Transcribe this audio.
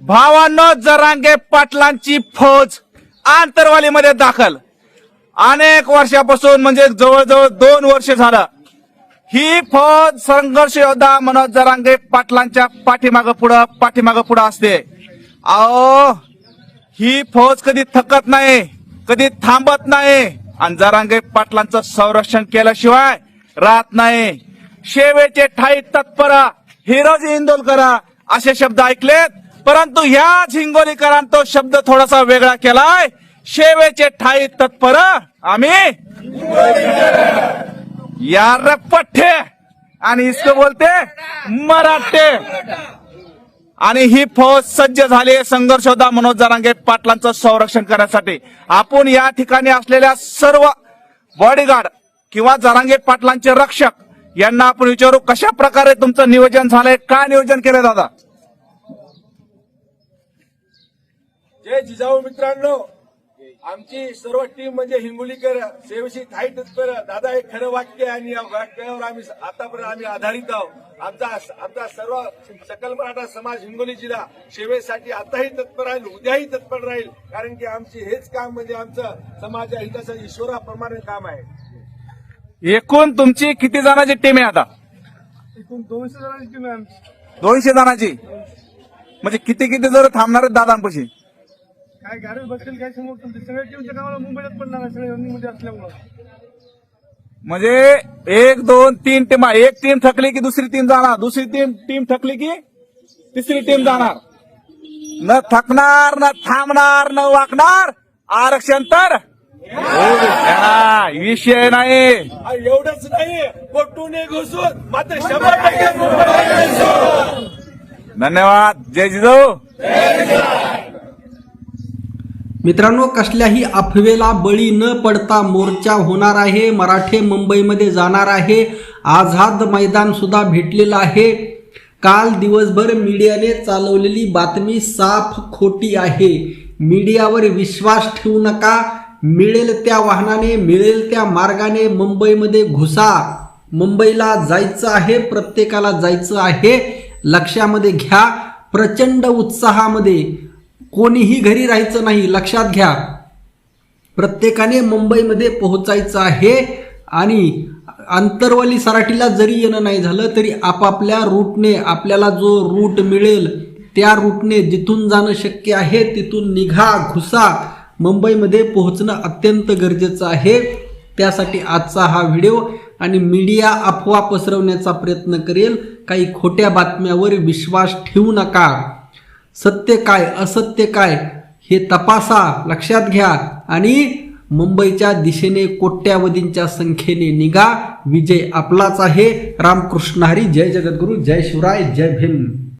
भावांनो जरांगे पाटलांची फौज आंतरवालीमध्ये दाखल. अनेक वर्षापासून म्हणजे जवळजवळ दोन वर्ष झालं ही फौज संघर्ष योद्धा मनोज जरांगे पाटलांच्या पाठीमागं पुढं पाठीमाग पुढं असते. अहो ही फौज कधी थकत नाही कधी थांबत नाही आणि जरांगे पाटलांचं संरक्षण केल्याशिवाय राहत नाही. शेवेचे ठाई तत्पर हिरोजी इंदोलकरा असे शब्द ऐकलेत? परंतु ह्या हिंगोलीकरांनी तो शब्द थोडासा वेगळा केलाय. शेवेचे ठाई तत्पर आम्ही यार पठ्ठे आणि इसको बोलते मराठे. आणि ही फौज सज्ज झाली आहे संघर्ष होता मनोज जरांगे पाटलांचं संरक्षण करण्यासाठी. आपण या ठिकाणी असलेल्या सर्व बॉडीगार्ड किंवा जरांगे पाटलांचे रक्षक यांना आपण विचारू कशा प्रकारे तुमचं नियोजन झालंय? काय नियोजन केलं दादा? जय जिजाऊ मित्रांनो. आमची सर्व टीम म्हणजे हिंगोलीकर सेवेशी थाई तत्पर दादा एक खरं वाक्य आहे आणि या वाक्यावर आम्ही आतापर्यंत आम्ही आधारित आहोत. आमचा आमचा सर्व सकल मराठा समाज हिंगोली जिल्हा सेवेसाठी आताही तत्पर राहील उद्याही तत्पर राहील. कारण की आमची हेच काम म्हणजे आमचं समाज हिताचं ईश्वराप्रमाणे काम आहे. एकूण तुमची किती जणांची टीम आहे आता? एकूण दोनशे जणांची टीम आहे दोनशे जणांची? म्हणजे किती किती जर थांबणार दादांपाशी? काय गाडी बसतील काय समोर सगळ्या टीमच्या कामाला मुंबईलाच पडणार आहे सगळे रनिंगमध्ये असल्यामुळं. म्हणजे एक दोन तीन टीम एक टीम थकली की दुसरी टीम जाणार? दुसरी टीम टीम थकली की तिसरी टीम जाणार? न थकणार न थांबणार न वाकणार आरक्षण तर हा, विषय नाही. एवढंच नाही. पोटूने घुसून मात्र शंभर टक्के मुंबईला. धन्यवाद. जय जिजाऊ. मित्रांनो कसल्याही अफवेला बळी न पडता मोर्चा होणार आहे. मराठे मुंबईमध्ये जाणार आहे. आझाद मैदान सुद्धा भेटलेलं आहे. काल दिवसभर मीडियाने चालवलेली बातमी साफ खोटी आहे. मीडियावर विश्वास ठेवू नका. मिळेल त्या वाहनाने मिळेल त्या मार्गाने मुंबईमध्ये घुसा. मुंबईला जायचं आहे प्रत्येकाला जायचं आहे. लक्षामध्ये घ्या प्रचंड उत्साहामध्ये कोणीही घरी राहायचं नाही लक्षात घ्या. प्रत्येकाने मुंबईमध्ये पोहोचायचं आहे आणि आंतरवाली सराटीला जरी येणं नाही झालं तरी आपापल्या रूटने आपल्याला जो रूट मिळेल त्या रूटने जिथून जाणं शक्य आहे तिथून निघा घुसा. मुंबईमध्ये पोहोचणं अत्यंत गरजेचं आहे. त्यासाठी आजचा हा व्हिडिओ आणि मीडिया अफवा पसरवण्याचा प्रयत्न करेल. काही खोट्या बातम्यावर विश्वास ठेवू नका. सत्य काय असत्य काय हे तपासा लक्षात घ्या आणि मुंबईच्या दिशेने कोट्यावधींच्या संख्येने निघा. विजय आपलाच आहे. रामकृष्ण हरी जय जगद्गुरु जय शिवराय जय भीम.